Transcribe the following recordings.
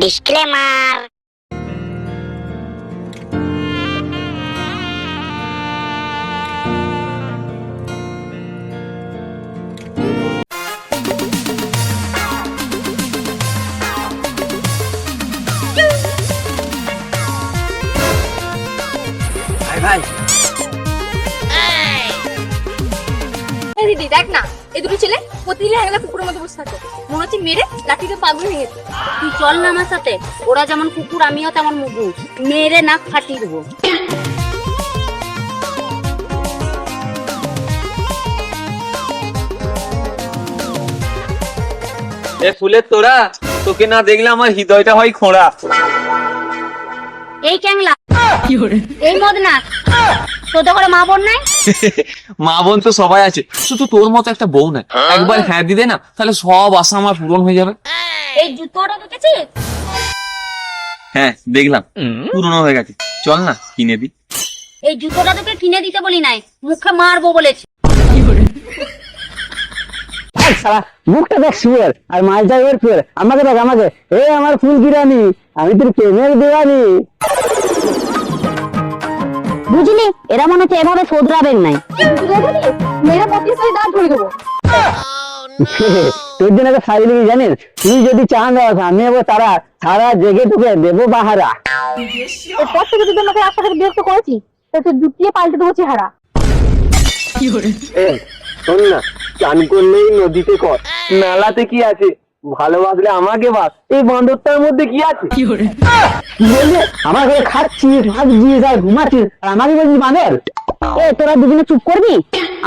Disclaimer ভাই ভাই। দিদি দেখ না। এই দুটো ছেলে প্রতিদিন হ্যাংলা কুকুরের মতো বসে থাকে। মনে হচ্ছে মেরে লাঠিতে পাগল হয়ে গেছে। তুই চল না আমার সাথে। ওরা যেমন কুকুর আমিও তেমন মুগু মেরে নাক ফাটিয়ে দেবো। এ ফুলের তোরা তোকে না দেখলে আমার হৃদয়টা হয় খোঁড়া। এই ক্যাংলা এই মদ না তোদের করে মা বোন নাই? মা বোন তো সবাই আছে শুধু তোর মতো একটা বউ নাই। একবার হ্যাঁ দিদে না তাহলে সব আশা আমার পূরণ হয়ে যাবে। এই জুতোটা দেখেছিস? হ্যাঁ দেখলাম। পুরনো হয়ে গেছে। চল না কিনে দি এই জুতোটা তোকে কিনে দিতে বলি নাই মুখে মারবো বলেছি। মুখটা দেখ শুয়ের আর এর ফুয়ের আমাকে দেখ আমাকে। এ আমার ফুল গিরানি আমি তোর প্রেমের দেওয়ানি। বুঝলি? এরা মনে হচ্ছে এভাবে শোধরাবেন নাই। মেয়েরা ধরে দেবো। তোর জন্য একটা শাড়ি লেগে জানিস? তুই যদি চান আমি হব তারা সারা জেগে তোকে দেবো বাহারা। এরপর থেকে আমাকে রাস্তাঘাটে বিরক্ত করেছি। জুটিয়ে পাল্টে দেবো চেহারা। শোন না চান করলেই নদীতে কর। মেলাতে কি আছে? ভালোবাসলে আমাকে বাস। এই বান্দরটার মধ্যে কি আছে? কি বললি আমার ঘরে খাচ্ছিস ভাবছিস আর ঘুমাচ্ছিস আর আমাকে বলছিস বাঁদর এ তোরা দুজনে চুপ করবি?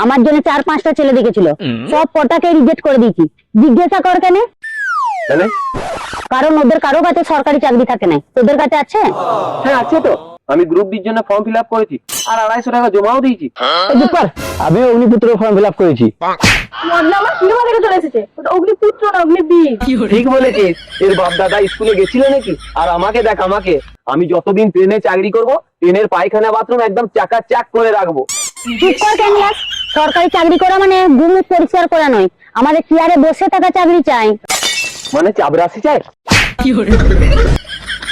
আমার জন্য চার পাঁচটা ছেলে দেখেছিল। সব কটাকে রিজেক্ট করে দিয়েছি। জিজ্ঞাসা কর কেন? কারণ ওদের কারও কাছে সরকারি চাকরি থাকে নাই। তোদের কাছে আছে? হ্যাঁ আছে তো। আমি গ্রুপ ডির জন্য ফর্ম ফিল আপ করেছি আর আড়াইশো টাকা জমাও দিয়েছি। আমি অগ্নিপুত্র ফর্ম ফিল আপ করেছি। মদনা আমার সিনেমা দেখে চলে এসেছে। ওটা অগ্নিপুত্র না অগ্নিবীর। ঠিক বলেছিস এর বাপ দাদা স্কুলে গেছিল নাকি? আর আমাকে দেখ আমাকে আমি যতদিন ট্রেনে চাকরি করব ট্রেনের পায়খানা বাথরুম একদম চাকা চাক করে রাখব। সরকারি চাকরি করা মানে গুমুখ পরিষ্কার করা নয়। আমাদের চেয়ারে বসে থাকা চাকরি চাই। মানে চাবরাশি চাই? করে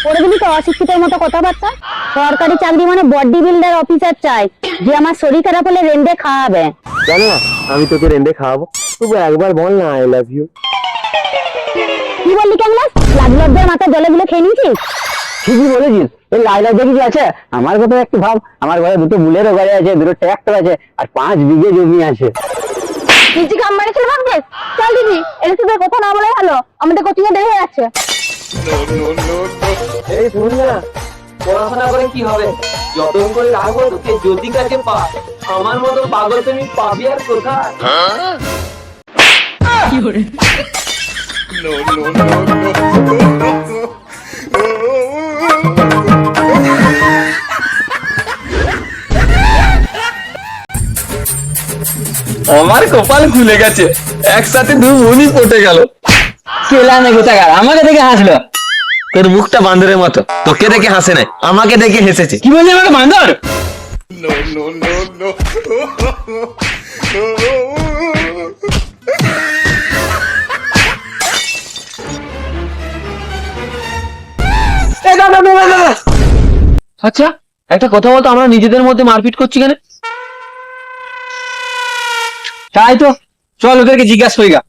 দিবি তো অশিক্ষিতের মতো কথাবার্তা। সরকারি চাকরি মানে বডি বিল্ডার অফিসার চাই যে আমার শরীর খারাপ হলে রেন্ডে খাওয়াবে। জানো না আমি তোকে রেন্দে খাওয়াবো। তবু একবার বল না আই লাভ ইউ কি বললি লাজ লজ্জার মাথা জলে গুলো খেয়ে নিয়েছিস? ঠিকই বলেছিস। এই লাইলা দেখি কি আছে? আমার কথা একটু ভাব। আমার ঘরে দুটো বুলেরও গাড়ি আছে দুটো ট্র্যাক্টর আছে আর পাঁচ বিঘে জমি আছে। নিজেকে আম মারেছিল ভাবছিস? চল দিদি এটা তোদের কথা না বলে ভালো। আমাদের কোচিং এ দেরি হয়ে যাচ্ছে। পড়াশোনা করে কি হবে? যতন করে রাখব তোকে যদি পা আমার মতো পাগল তুমি পাবি আর কোথায়? আমার কপাল খুলে গেছে। একসাথে দু বোনই পটে গেল। কেলা নাকি টাকার আমাকে দেখে হাসলো। তোর মুখটা বান্দরের মতো। তোকে দেখে হাসে নাই আমাকে দেখে হেসেছে। কি বললি আমাকে বান্দর? আচ্ছা একটা কথা বলতো আমরা নিজেদের মধ্যে মারপিট করছি কেন? তাই তো চল ওদেরকে জিজ্ঞাসা করি গা।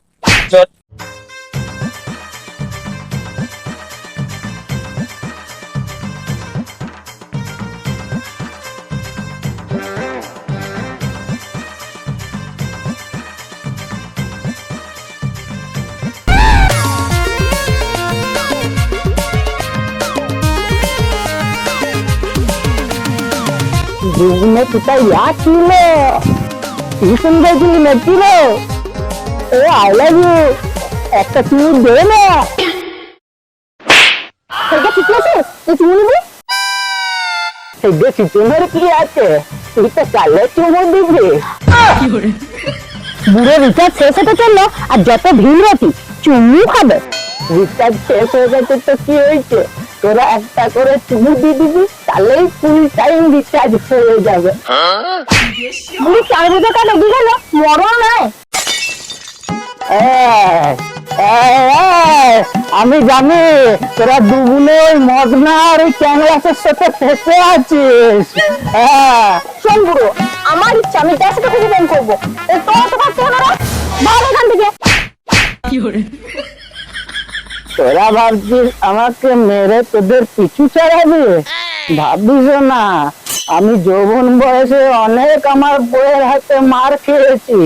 kita ಯಾಕೆ ಇಲ್ಲ ಈ ಸಂದರ್ಭದಲ್ಲಿ ನಗ್ತಿರೋ ಓ ಐ ಲವ್ ಯು একটা চুল দে না। সেটা ঠিক আছে? তুই চুল দে। সেটা সিটেনের কি আছে? এটা কালে চুমো দিবি। বুড়ো রিচার্জ শেষ হতে চলল, আর যত ভিড় রতি চুমু খাবে। রিচার্জ শেষ হয়ে গেছে তো কি হয়েছে? তোরা একটা করে চুমু দিয়ে দিবি তাহলেই ফুল টাইম রিচার্জ হয়ে যাবে। বুড়ি চার কেন দিয়ে গেল নয়। হ্যাঁ, আমি জানি তোরা দুগুলো ওই মদনা আর ওই ক্যাংলাসের সাথে ফেসে আছিস। শোন বুড়ো আমার ইচ্ছা আমি যার প্রেম করব। তোরা তো না। ভাগ এখান থেকে। তোরা ভাবছিস আমাকে মেরে তোদের পিছু ছাড়াবে ভাবিস না আমি যৌবন বয়সে অনেক আমার বইয়ের হাতে মার খেয়েছি।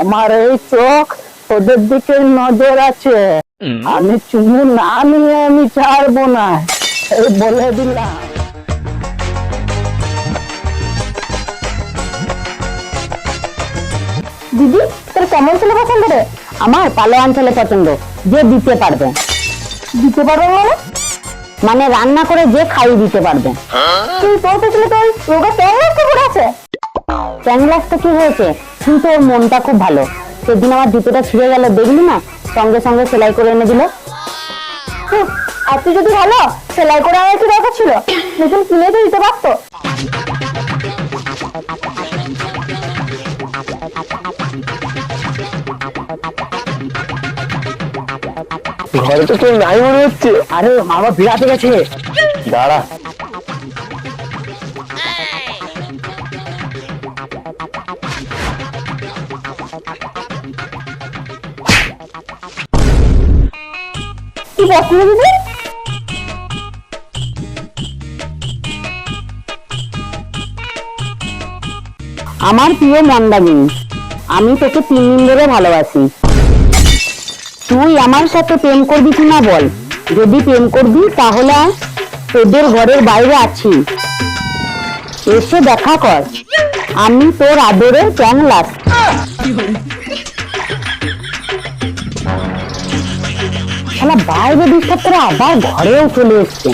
আমার এই চোখ ওদের দিকে নজর আছে। আমি চুমু না নিয়ে আমি ছাড়বো না। বলে দিলাম। দিদি তোর কেমন ছেলে পছন্দ রে? আমার পালোয়ান ছেলে পছন্দ। যে দিতে পারবে। দিতে পারবে মানে মানে রান্না করে যে খাইয়ে দিতে পারবে। তুই তোর পেছনে তো রোগা তো পড়ে আছে? তো কি হয়েছে? কিন্তু ওর মনটা খুব ভালো। সেদিন আমার জুতোটা ছিঁড়ে গেল দেখলি না? সঙ্গে সঙ্গে সেলাই করে এনে দিল। আর তুই যদি ভালো সেলাই করে আমার কি দরকার ছিল। নতুন কিনে তো দিতে পারতো। ঘরে তো কেউ নাই মনে হচ্ছে। আরে, মামা বিরাতে গেছে। দাঁড়া। আমার প্রিয় মন্দামিনী আমি তোকে তিন দিন ধরে ভালোবাসি। তুই আমার সাথে প্রেম করবি কিনা বল? যদি প্রেম করবি, তাহলে তোদের ঘরের বাইরে আছি। এসে দেখা কর। আমি তোর আদরের ক্যাংলাস শালা বাইরে ডিস্টার্ব করে আবার ঘরেও চলে এসছে।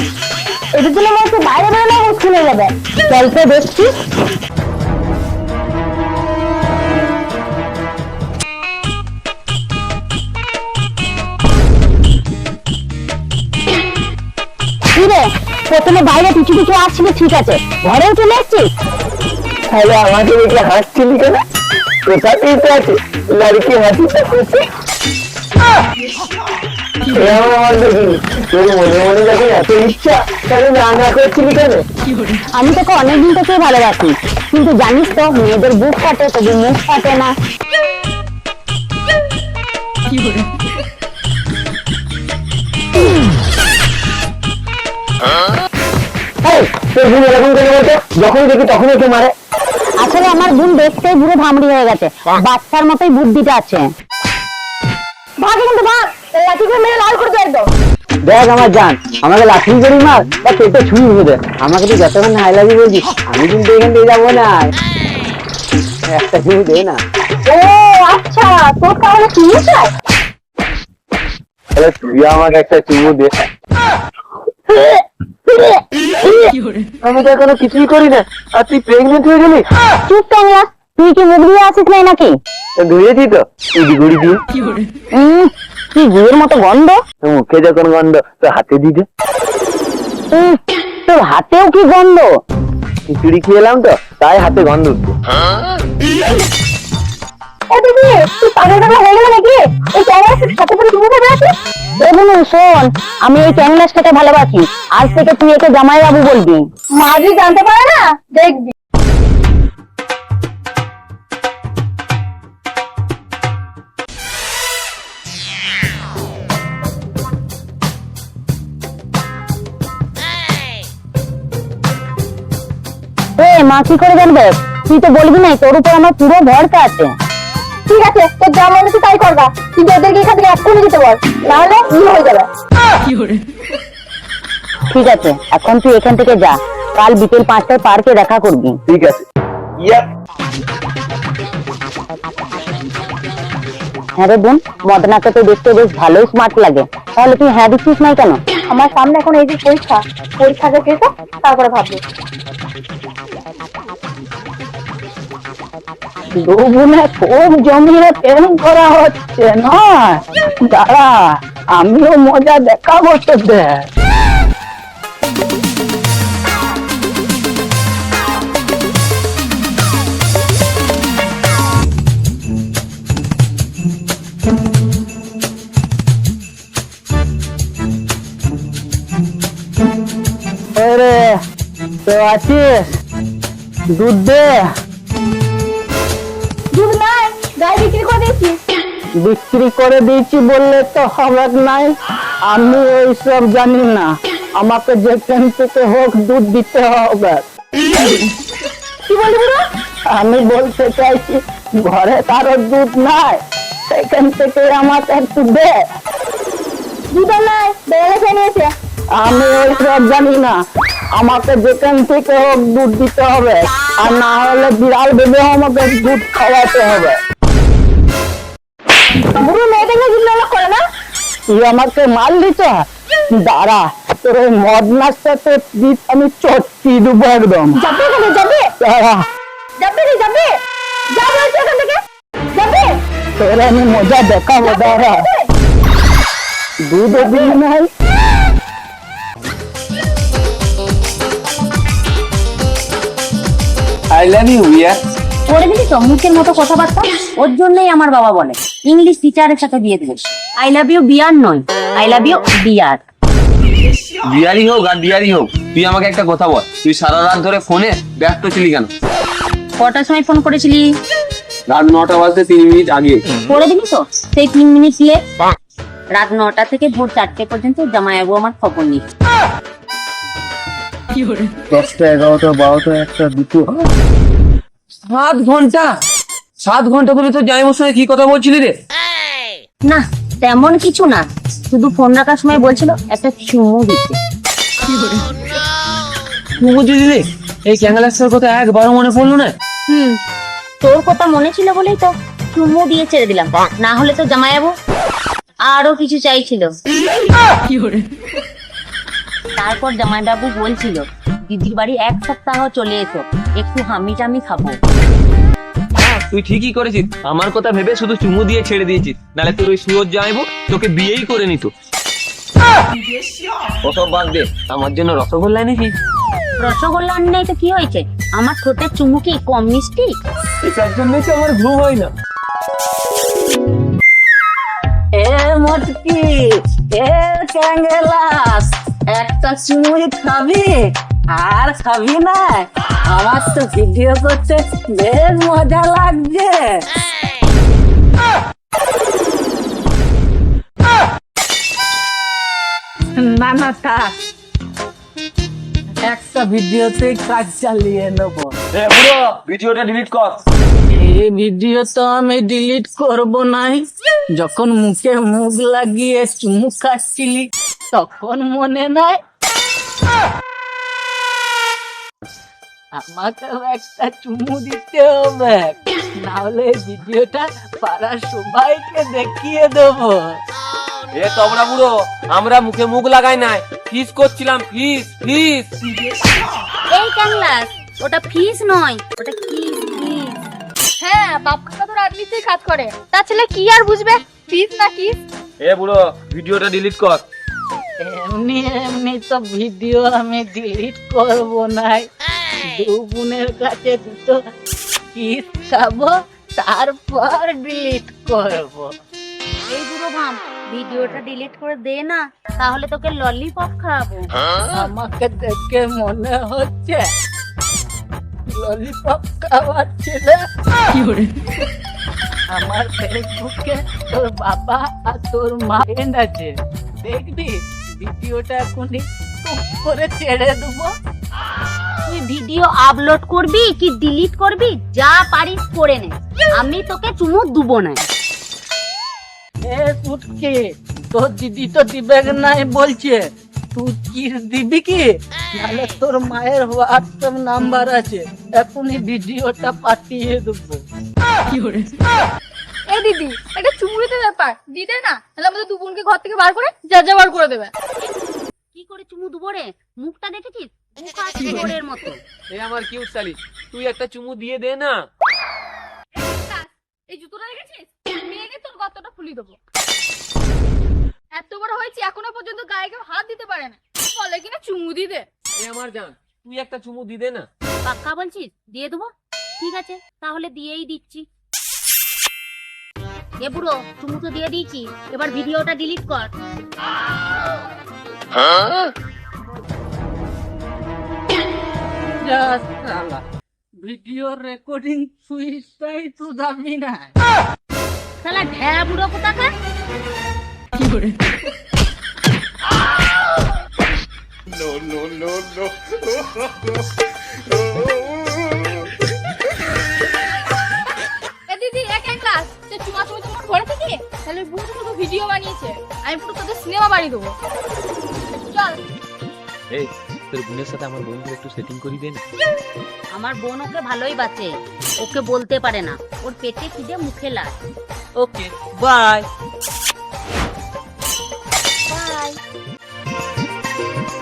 মনে হচ্ছে বাইরে বেরোনো মুশকিল হয়ে যাবে। গল্পে দেখছি। কি রে প্রথমে বাইরে পিছু পিছু আসছিলি ঠিক আছে। ঘরেও চলে এসছিস তাহলে আমাকে দেখে হাসছিলি কেন? কোথাতেই তো আছে লড়কি মনে মনে রান্না করছিলি কেন? আমি তোকে অনেকদিন থেকে ভালোবাসি। কিন্তু জানিস তো মেয়েদের বুক ফাটে তবু মুখ ফাটে না। এই, তোর বোন এরকম কেন বলতো যখন দেখি তখন ওকে মারে। আসলে আমার বোন দেখতে পুরো ধামড়ি হয়ে গেছে। বাচ্চার মতোই বুদ্ধিটা আছে। ভাগ কিন্তু ভাগ। লাঠি মেরে লাল করে দেয় একদম। দেখ আমার জান আমাকে লাঠি করি মার বা পেটে ছুঁই ভুলে আমাকে তুই যতক্ষণ হাই লাগি বলছি আমি কিন্তু এখান থেকে যাব না। একটা ছুঁই দে না। ও আচ্ছা তোর তাহলে কি চাই তাহলে তুই আমাকে একটা চুমু দে। আমি তো এখনও কিছুই করি না। আর তুই প্রেগনেন্ট হয়ে গেলি? চুপ কামলা তুই কি মুখ দিয়ে আসিস নাই নাকি? ধুয়েছি তো। ইডি গুড়ি দিয়ে। কি গুড়ের মতো গন্ধ? মুখে যখন গন্ধ তো হাতে দে তোর হাতেও কি গন্ধ? খিচুড়ি খেলাম তো তাই হাতে গন্ধ উঠছে। ও দিদি তুই পাগল শোন আমি এই ক্যাংলাসটাকে ভালোবাসি। আজ থেকে তুই একে জামাই বাবু বলবি। মা যদি জানতে পারে না? দেখবি। এ মা কি করে জানবে? তুই তো বলবি নাই তোর উপর আমার পুরো ভরসা আছে। ঠিক আছে তোর যা মনে হচ্ছে তাই করবা। কিন্তু ওদেরকে এখান থেকে এক্ষুনি যেতে বল নাহলে ই হয়ে যাবে। ঠিক আছে এখন তুই এখান থেকে যা। কাল বিকেল পাঁচটায় পার্কে দেখা করবি। ঠিক আছে। হ্যাঁ রে বোন মদনাকে তো দেখতে বেশ ভালোই স্মার্ট লাগে। তাহলে তুই হ্যাঁ দিচ্ছিস নাই কেন? আমার সামনে এখন এই যে পরীক্ষা পরীক্ষাটা শেষ হোক, তারপরে ভাববো। লবণে খুব জমিয়ে প্রেম করা হচ্ছে না দাঁড়া, আমিও মজা দেখাবো তোদের। তো আছিস? দুধ দে। বিক্রি করে দিয়েছি বললে তো হবে নাই। আমি এইসব জানি না। আমাকে যেখান থেকে হোক দুধ দিতে হবে। কি আমি বলতে চাইছি ঘরে কারও দুধ নাই। সেখান থেকে আমাকে একটু দে। দুধ আর নাই বেড়ে খেয়ে আমি ওইসব জানি না। আমাকে যেখান থেকে হোক দুধ দিতে হবে। আর না হলে বিড়াল বেঁধে আমাকে দুধ খাওয়াতে হবে। বুড়ো মেয়েটাকে দুধ করে না? তুই আমাকে মাল দিত দাঁড়া তোর ওই মদনার সাথে দিত আমি চটকি একদম। যাবে যাবে? দাঁড়া। যাবে রে যাবে? যা এখান থেকে। যাবে? তোর আমি মজা দেখাবো দাঁড়া। দুধ দিন নাই? আই লাভ ইউ ইয়ার করে দিলি তো? মুখের মতো কথাবার্তা? ওর জন্যই আমার বাবা বলে। ইংলিশ টিচারের সাথে বিয়ে দিবে আই লাভ ইউ বিয়ার নয়। আই লাভ ইউ বিয়ার বিয়ারি হোক আর বিয়ারি হোক তুই আমাকে একটা কথা বল। তুই সারা রাত ধরে ফোনে ব্যস্ত ছিলি কেন? কটার সময় ফোন করেছিলি? রাত নটা বাজতে তিন মিনিট আগে। করে দিলি তো সেই তিন মিনিট দিয়ে। রাত নটা থেকে ভোর চারটে পর্যন্ত জামাইবাবু আমার খবর নিই দশটা এগারোটা বারোটা একটা দুটো। সাত ঘণ্টা? সাত ঘণ্টা ধরে তো জামাইবাবুর সঙ্গে কি কথা বলছিলি রে? না তেমন কিছু না। শুধু ফোন রাখার সময় বলছিল একটা চুমু দিতে। তুই বুঝি দিলি? এই কথা একবারও মনে পড়ল না? হুম তোর কথা মনে ছিল বলেই তো চুমু দিয়ে ছেড়ে দিলাম। না হলে তো জামাইবাবু আরও কিছু চাইছিল। তারপর জামাইবাবু বলছিল দিদির বাড়ি এক সপ্তাহ চলে এসো একটু হামি টামি খাব। তুই ঠিকই করেছিস। আমার কথা ভেবে শুধু চুমু দিয়ে ছেড়ে দিয়েছিস। নাহলে তোর ওই সুয়োর জামাইবু তোকে বিয়েই করে নিত। ওসব বাদ দে আমার জন্য রসগোল্লা এনেছিস? রসগোল্লা নেই তো কি হয়েছে? আমার ঠোঁটের চুমু কি কম মিষ্টি? এটার জন্যই তো আমার ঘুম হয় না। এ মটকি এ ক্যাঙ্গেলাস একটা চুমুই খাবি আর খাবি না। আমার তো ভিডিও করতে বেশ মজা লাগছে না না থাক একটা ভিডিওতে কাজ চালিয়ে নেব। এ বুড়ো ভিডিওটা ডিলিট কর। এই ভিডিও তো আমি ডিলিট করব নাই। যখন মুখে মুখ লাগিয়ে চুমু খাচ্ছিলি তখন মনে নাই। আমাকেও একটা চুমু দিতে হবে। নাহলে ভিডিওটা পাড়ার সবাইকে দেখিয়ে দেবো। এ তবরা বুড়ো আমরা মুখে মুখ লাগাই নাই। ফিস করছিলাম ফিস ফিস এই ক্যাংলাস ওটা ফিস নয় ওটা কি হ্যাঁ বাপ কাকা তো রাজনীতির কাজ করে। তার ছেলে কি আর বুঝবে? ফিস না কি এ বুড়ো ভিডিওটা ডিলিট কর। এমনি এমনি তো ভিডিও আমি ডিলিট করব নাই। দু বোনের কাছে দুটো কিস খাব তারপর ডিলিট করব। এই বুড়ো ভাম ভিডিওটা ডিলিট করে দে না তাহলে তোকে ললিপপ খাওয়াবো। আমাকে দেখে মনে হচ্ছে ললিপপ খাওয়াচ্ছিল। আমার ফেসবুকে তোর বাবা আর তোর মা আছে। দেখবি ভিডিওটা এখনই টুক করে ছেড়ে দেবো। তুই ভিডিও আপলোড করবি কি ডিলিট করবি? যা পারিস করে নে। আমি তোকে চুমু দুবো না। এ সুটকি তোর দিদি তো দিবে নাই বলছে তুই কিস দিবি কি? নাহলে তোর মায়ের হোয়াটসঅ্যাপ নাম্বার আছে এখনই ভিডিওটা পাঠিয়ে দেবো। এই দিদি এটা চুমুড়িতে ব্যাপার। দিদে না তাহলে আমাদের দু বোনকে ঘর থেকে বার করে যা যা বার করে দেবে। কি করে চুমু দুবো রে? মুখটা দেখেছিস? মুখ আছে মতো। এ আমার কিউট শালি তুই একটা চুমু দিয়ে দে না। এই জুতোটা দেখেছিস মেরে তোর গতটা ফুলি দেবো। এত বড় হয়েছে এখনও পর্যন্ত গায়ে কেউ হাত দিতে পারে না। বলে কিনা চুমু দিতে এ আমার জান তুই একটা চুমু দি দে না। পাক্কা বলছিস? দিয়ে দেবো? ঠিক আছে তাহলে দিয়েই দিচ্ছি। এ বুড়ো চুমু তো দিয়ে দিয়েছি। এবার ভিডিওটা ডিলিট কর। ভিডিও রেকর্ডিং সুইচটাই তো দাবি না শালা ঢেড়া বুড়ো কোথাকার? এ দিদি এক এক ক্লাস সে চুমা চুমি তোমার ঘরে থেকে? তাহলে বুড়ো পুরো ভিডিও বানিয়েছে। আমি পুরো তোদের সিনেমা বানিয়ে দেবো। চল। এই তোর বোনের সাথে আমার বোনকে একটু সেটিং করি দে না। আমার বোন ওকে ভালোই বাঁচে ওকে বলতে পারে না। ওর পেটে খিদে মুখে লাগ ওকে বাই বাই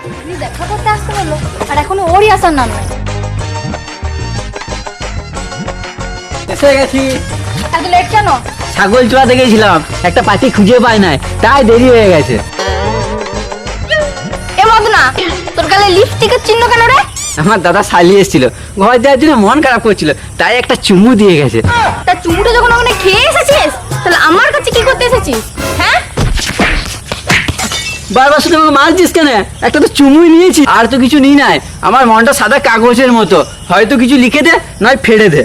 তুমি দেখা করতে আসতে বলল আর এখনও ওরই আসার নাম নেই। এসে গেছি। এত লেট কেন? ছাগল চড়াতে গেছিলাম একটা পাখি খুঁজে পাই নাই তাই দেরি হয়ে গেছে। এ মদনা তোর গালে লিপস্টিকের চিহ্ন কেন রে? আমার দাদা শালি এসেছিল। ঘর দেওয়ার জন্য মন খারাপ করছিল তাই একটা চুমু দিয়ে গেছে। তা চুমুটা যখন ওখানে খেয়ে এসেছিস তাহলে আমার কাছে কি করতে এসেছিস? হ্যাঁ? বারবার শুধু আমাকে মারছিস কেন? একটা তো চুমুই নিয়েছি আর তো কিছু নিই নাই। আমার মনটা সাদা কাগজের মতো। হয়তো কিছু লিখে দে নয় ফেড়ে দে।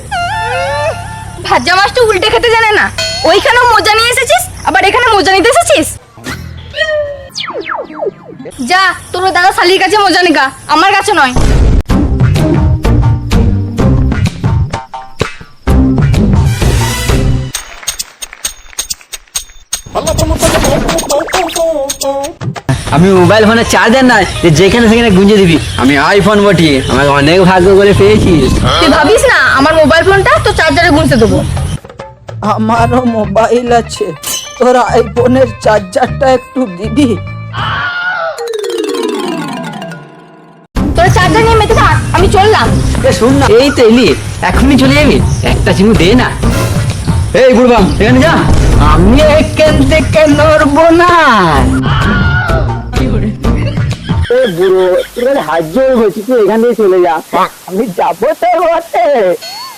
ভাজা মাছটা উল্টে খেতে জানে না। ওইখানেও মোজা নিয়ে এসেছিস আবার এখানে মোজা নিতে এসেছিস? যা তোর দাদা শালির কাছে মজা নিকা আমার কাছে নয়। আমি মোবাইল ফোনে চার্জার নাই যে যেখানে সেখানে গুঁজে দিবি। আমি আইফোন বটি আমাকে অনেক ভাগ্য করে পেয়েছিস। তুই ভাবিস না আমার মোবাইল ফোনটা তো চার্জারে গুনতে দেবো। আমারও মোবাইল আছে। তোর আইফোনের চার্জারটা একটু দিবি। আমি চললাম। এ শুন না। এই তো এলি এখনই চলে যাবি? একটা চিমু দে না। এই বুড়বাম এখানে যা। আমি এখান থেকে নড়বো না। এ বুড়ো তোর হাত জোর হয়েছি তুই এখান থেকে চলে যা। আমি যাব তো বটে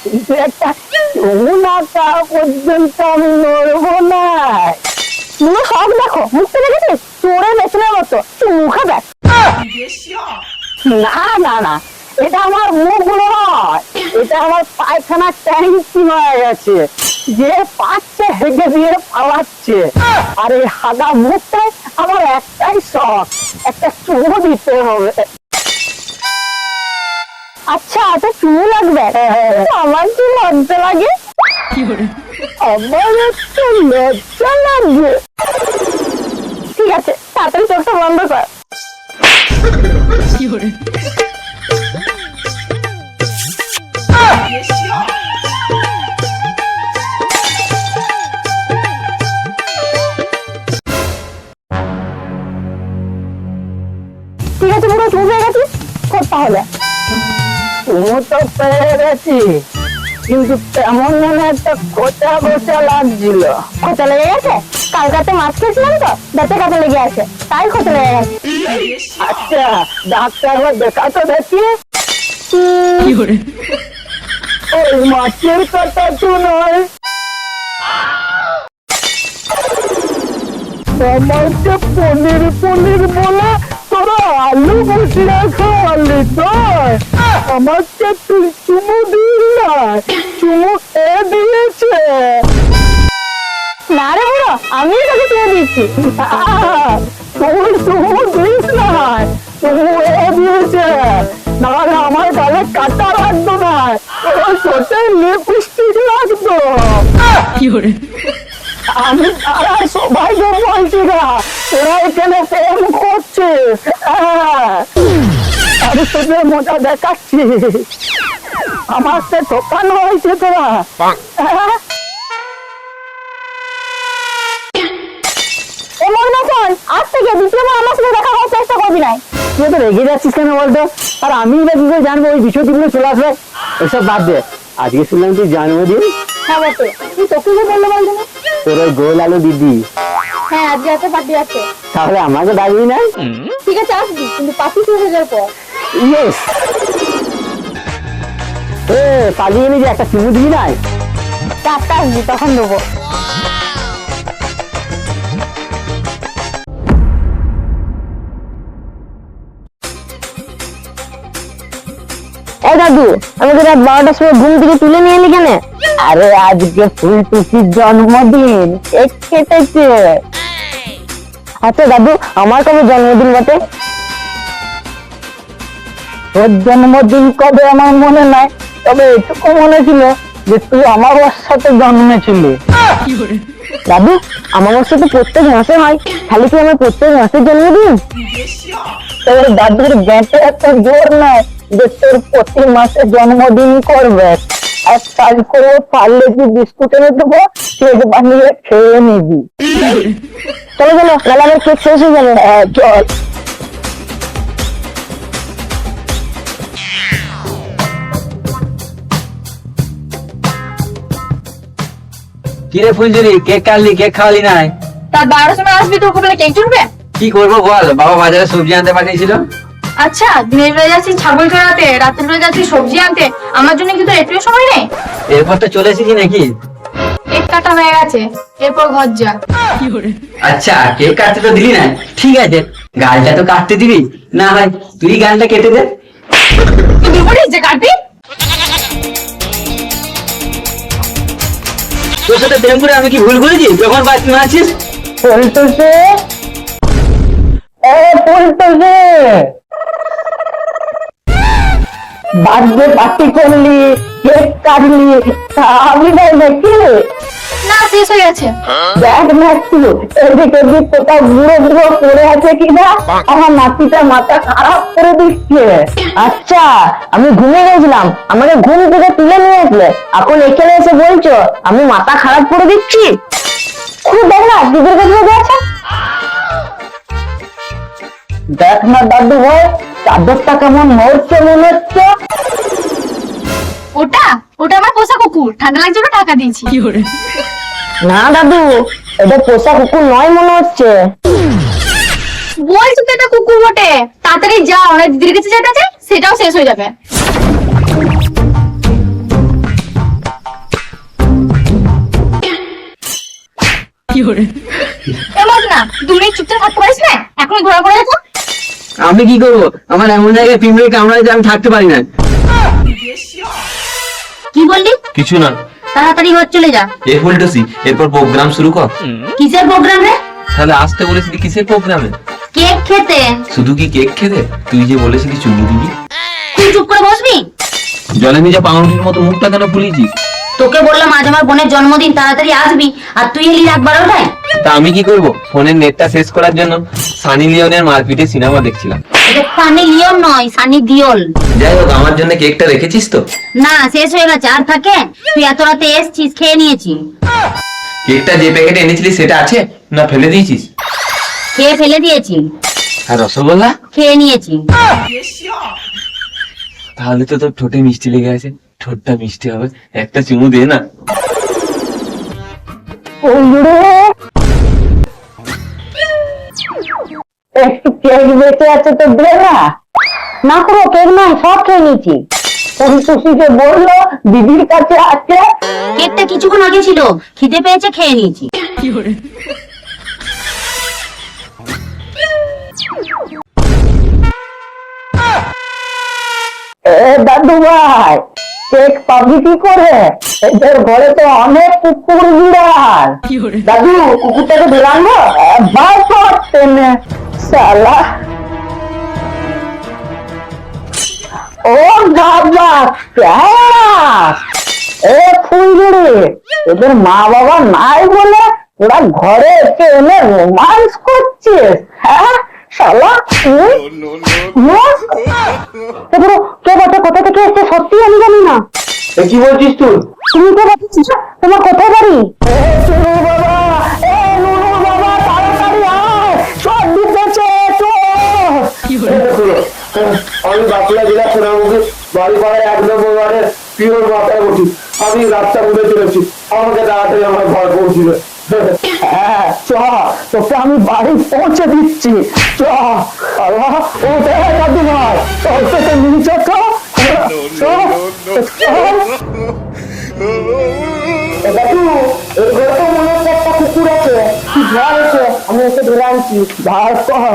কিন্তু একটা চুমু না পাওয়া পর্যন্ত আমি নড়বো না। তুমি সব দেখো মুখটা দেখেছিস চোরের বেতনের মতো চুমু খাবে না না না এটা আমার মুখ নয় এটা পায়খানা ট্যাঙ্কি হয়ে গেছে। যে পাচ্ছে হেগে দিয়ে পালাচ্ছে। আর এই হাগা মুখটাই আমার একটাই শখ একটা চুমু দিতে হবে। আচ্ছা তো চুমু লাগবে? আমার কি লজ্জা লাগে? আমার একটু লজ্জা লাগবে ঠিক আছে তাড়াতাড়ি চোখটা বন্ধ কর। ঠিক আছে পুরো চুপ হয়ে গেছিস কর তাহলে চুমু তো পেয়ে গেছি কিন্তু তেমন মনে একটা খোঁচা খোঁচা লাগছিল খোঁচা লেগে গেছে কালকাতে মাছ খেয়েছিলাম তো দাঁতে কাছে লেগে আছে তাই খোঁচা লেগে গেছে আচ্ছা ডাক্তার দেখা তো দেখি ওই মাছের কথা তো নয় আমার যে পনির পনির বলে তোরা আলু বসিয়ে খাওয়ালি তো আমাকে তুই চুমু দিল না চুমু এ দিয়েছে? না রে বুড়ো আমি তোকে চুমু আহ, তুই চুমু লাগতো আমি তারা বলছি না এখানে প্রেম করছে আমি তোদের মজা দেখাচ্ছি আমার সে হয়েছে তোরা। হ্যাঁ? আজ থেকে আমার সাথে দেখা করার চেষ্টা করবি না তুই তো রেগে যাচ্ছিস কেন বলতো? আর, আমি জানব ওই বিষয়টিগুলো চলে আসবে এসব বাদ দে। আজকে শুনলাম তুই জন্মদিন। হ্যাঁ বটে। তুই তোকে কি বলল বলতো তোর ওই গোল আলো দিদি। হ্যাঁ আজকে একটা পার্টি আছে। তাহলে আমাকে ডাকবি না? ঠিক আছে আসবি কিন্তু পার্টি শেষ হয়ে যাওয়ার পর। ইয়েস। এ পালিয়ে এলি যে একটা চুমু দিবি না চারটা আসবি তখন দেবো। এই দাদু আমাকে রাত বারোটার সময় ঘুম থেকে তুলে নিয়ে এলি কেন? আরে আজকে ফুলটুসির জন্মদিন। কেটেছে আচ্ছা দাদু আমার কবে জন্মদিন বটে? তোর জন্মদিন কবে আমার মনে নাই তবে এটুকু মনে ছিল যে তুই আমার সাথে জন্মেছিলি। দাদু আমার তো প্রত্যেক মাসে হয়। খালি কি আমার প্রত্যেক মাসে জন্মদিন? তোর দাদুর ব্যাটে একটা জোর নাই যে তোর প্রতি মাসে জন্মদিন করবে এক কাজ করে পারলে কি বিস্কুট এনে দেবো কেক বানিয়ে খেয়ে নিবি। চলো চলো লালামের কেক শেষ হয়ে যাবে হ্যাঁ, চল। কিরে ফুলঝুরি কেক কাটলি কেক খাওয়ালি নাই? তার বারোটার সময় আসবি তো ওকে কেক চুরবে কি করব বল বাবা বাজারে সবজি আনতে পাঠিয়েছিল। আচ্ছা দিনের বেলা যাচ্ছি ছাগল চড়াতে রাতের বেলা যাচ্ছি সবজি আনতে। আমার জন্য কিন্তু একটু সময় নেই? এরপর তো চলে এসেছি নাকি? এক কাটা হয়ে গেছে এরপর ঘর যা। আচ্ছা কেক কাটতে তো দিলি না। ঠিক আছে গালটা তো কাটতে দিবি। না ভাই তুই গালটা কেটে দে। তুই বলিস যে কাটবি? তোর সাথে প্রেম করে আমি কি ভুল করেছি? যখন বাচ্চা আছিস পল্টুসে এ পল্টুসে বার্থডে পার্টি করলি কেক কাটলি আমি নাই নাকি না শেষ হয়ে গেছে। দেখ না এদিকে এদিক কোথাও বুড়ো বুড়ো পড়ে আছে কিনা? আমার নাতিটা মাথা খারাপ করে দিচ্ছে। আচ্ছা আমি ঘুমিয়ে গেছিলাম। আমাকে ঘুম থেকে তুলে নিয়ে আসলে। এখন এখানে এসে বলছো আমি মাথা খারাপ করে দিচ্ছি? খুব দেখ না দিদির কাছে আছে? দেখ না দাদু ভাই চাদরটা কেমন নড়ছে মনে হচ্ছে। ওটা ওটা আমার পোষা কুকুর ঠান্ডা লাগছে ওটা টাকা দিয়েছি। না দাদু এটা পোষা কুকুর নয় মনে হচ্ছে। বলছি তো এটা কুকুর বটে। তাড়াতাড়ি যা অনেক দিদির কাছে যেতে আছে সেটাও শেষ হয়ে যাবে। এমন না মিনিট চুপচাপ থাকতে পারিস না? এখন ঘোরা ঘোরা দেখো। আমি কি করব? আমার এমন জায়গায় পিঁপড়ে কামড়ায় যে আমি থাকতে পারি না। কি বললি? কিছু না। তাড়াতাড়ি ঘর চলে যা। এ ফুলটসি এরপর প্রোগ্রাম শুরু কর। কিসের প্রোগ্রাম রে? তাহলে আসতে বলেছিলি কিসের প্রোগ্রামে কেক খেতে। শুধু কি কেক খেতে? তুই যে বলেছিলি চুমু দিবি। তুই চুপ করে বসবি? জলে নিজে পাউরুটির মতো মুখটা কেন ফুলিয়েছিস? তোকে বললাম আজ আমার বোনের জন্মদিন তাড়াতাড়ি আসবি আর তুই এলি রাত বারোটায়। তা আমি কি করব? ফোনের নেটটা শেষ করার জন্য সানি লিওনের মারপিটে সিনেমা দেখছিলাম। এটা সানি লিওন নয় সানি দিওল। যাই হোক আমার জন্য কেকটা রেখেছিস তো? না শেষ হয়ে গেছে আর থাকে। তুই এত রাতে এসছিস খেয়ে নিয়েছি। কেকটা যে প্যাকেটে এনেছিলি সেটা আছে না ফেলে দিয়েছিস? খেয়ে ফেলে দিয়েছি। আর রসগোল্লা? খেয়ে নিয়েছি। তাহলে তো তোর ঠোঁটে মিষ্টি লেগে আছে। ঠোঁটটা মিষ্টি হবে। একটা চুমু দে না। একটু না সব খেয়ে নিয়েছি। বলল, দিদির কাছে কিছুক্ষণ আগে ছিল, খিদে পেয়েছে, খেয়ে নিয়েছি। দাদু পাবি কি করে? এদের ঘরে তো অনেক কুকুর বিড়াল দাদু কুকুরটাকে বেরানো বার করতেন সালা ও বাবা প্যাস এ ফুলগুড়ি এদের মা বাবা নাই বলে ওরা ঘরে এসে এনে রোমান্স করছিস হ্যাঁ? শালা হুম? হুম? এগুলো কে বটে কোথা থেকে এসছে? সত্যি আমি জানি না। এ কি বলছিস তুই? তুমি কে বলছিস তোমার কোথায় বাড়ি? আমি বাঁকুড়া জেলা সোনামুখী বাড়ি পাড়ায় এক নম্বর ওয়ার্ডের পিওর মাথায় বসি। আমি রাস্তা ঘুরে চলেছি। আমাকে তাড়াতাড়ি আমার ঘর পৌঁছিল হ্যাঁ কুকুর আছে। কি ভয় আছে? আমি এসে ধরে আনছি। ধার কর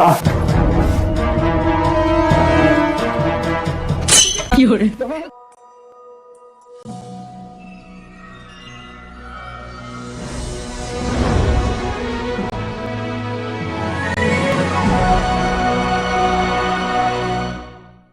কি